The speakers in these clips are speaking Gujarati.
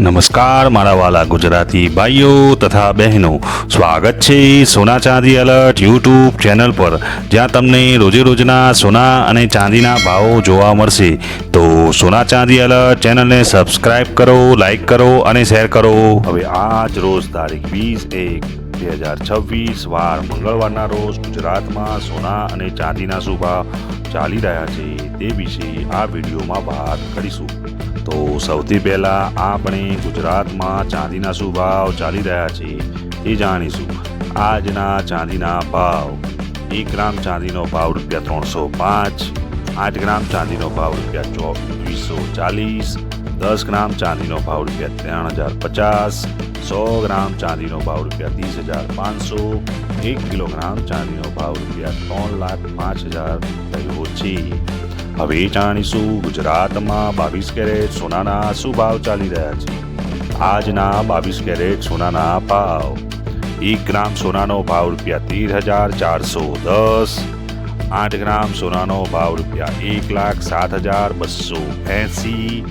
નમસ્કાર, મારા વાલા ગુજરાતી ભાઈઓ તથા બહેનો. સ્વાગત છે સોના ચાંદી એલર્ટ યુટ્યુબ ચેનલ પર. જ્યાં તમને રોજે રોજના સોના અને ચાંદીના ભાવો જોવા મળશે. તો સોના ચાંદી એલર્ટ ચેનલને સબસ્ક્રાઇબ કરો, લાઇક કરો અને શેર કરો. હવે આજ રોજ તારીખ વીસ એક બે હજાર છવ્વીસ, વાર મંગળવારના રોજ ગુજરાતમાં સોના અને ચાંદીના શું ભાવ ચાલી રહ્યા છે. તે વિશે આ વિડીયોમાં વાત કરીશું. તો સૌથી પહેલાં આપણે ગુજરાતમાં ચાંદીના શું ભાવ ચાલી રહ્યા છે એ જાણીશું. આજના ચાંદીના ભાવ. એક ગ્રામ ચાંદીનો ભાવ રૂપિયા ત્રણસો પાંચ, આઠ ગ્રામ ચાંદીનો ભાવ રૂપિયા ચોવીસો ચાલીસ દસ ગ્રામ ચાંદીનો ભાવ રૂપિયા ત્રણ હજાર પચાસ, સો ગ્રામ ચાંદીનો ભાવ રૂપિયા ત્રીસ હજાર પાંચસો, એક કિલોગ્રામ ચાંદીનો ભાવ રૂપિયા ત્રણ લાખ પાંચ હજાર થયો છે. હવે જાણીશું ગુજરાતમાં બાવીસ કેરેટ સોનાના શું ભાવ ચાલી રહ્યા છે? આજના બાવીસ કેરેટ સોનાના ભાવ. એક ગ્રામ સોનાનો ભાવ રૂપિયા તેર હજાર ચારસો દસ, આઠ ગ્રામ સોનાનો ભાવ રૂપિયા એક લાખ સાત હજાર બસો એંસી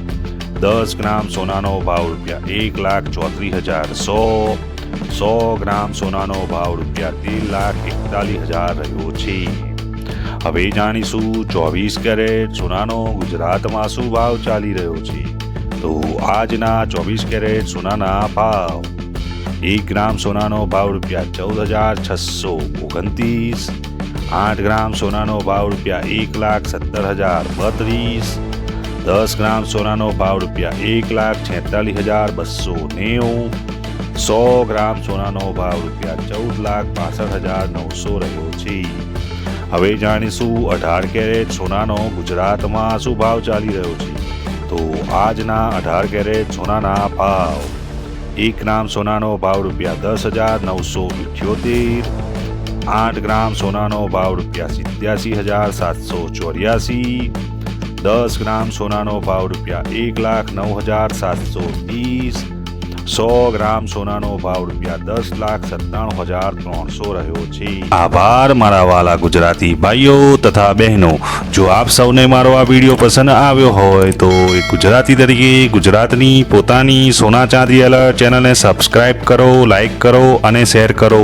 દસ ગ્રામ સોનાનો ભાવ રૂપિયા એક લાખ ચોત્રીસ હજાર સો સો ગ્રામ સોનાનો ભાવ રૂપિયા ત્રણ લાખ એકતાલીસ હજાર રહ્યો છે. હવે જાણીશું ચોવીસ કેરેટ સોનાનો ગુજરાતમાં શું ભાવ ચાલી રહ્યો છે. તો આજના ચોવીસ કેરેટ સોનાના ભાવ. એક ગ્રામ સોનાનો ભાવ રૂપિયા ચૌદ હજાર છસો ઓગણત્રીસ, આઠ ગ્રામ સોનાનો ભાવ રૂપિયા એક લાખ સત્તર હજાર બત્રીસ દસ ગ્રામ સોનાનો ભાવ રૂપિયા એક લાખ છેતાલીસ હજાર બસો નેવું. સો ગ્રામ સોનાનો ભાવ રૂપિયા ચૌદ લાખ પાસઠ હજાર નવસો રહ્યો છે. હવે જાણીશું અઢાર કેરેટ સોનાનો ગુજરાતમાં શું ભાવ ચાલી રહ્યો છે? તો આજના અઢાર કેરેટ સોનાના ભાવ. એક ગ્રામ સોનાનો ભાવ રૂપિયા દસ હજાર નવસો ઇઠ્યોતેર. આઠ ગ્રામ સોનાનો ભાવ રૂપિયા સિત્યાસી હજાર સાતસો ચોર્યાસી. દસ ગ્રામ સોનાનો ભાવ રૂપિયા એક લાખ નવ હજાર સાતસો ત્રીસ. સો ગ્રામ સોનાનો ભાવ રૂપિયા દસ લાખ સત્તાણું હજાર ત્રણસો રહ્યો છે. આભાર, મારા વાલા ગુજરાતી ભાઈઓ તથા બહેનો. જો આપ સૌને મારો આ વીડિયો પસંદ આવ્યો હોય તો એક ગુજરાતી તરીકે ગુજરાતની પોતાની સોના ચાંદી એલર્ટ ચેનલને સબસ્ક્રાઇબ કરો લાઈક કરો અને શેર કરો.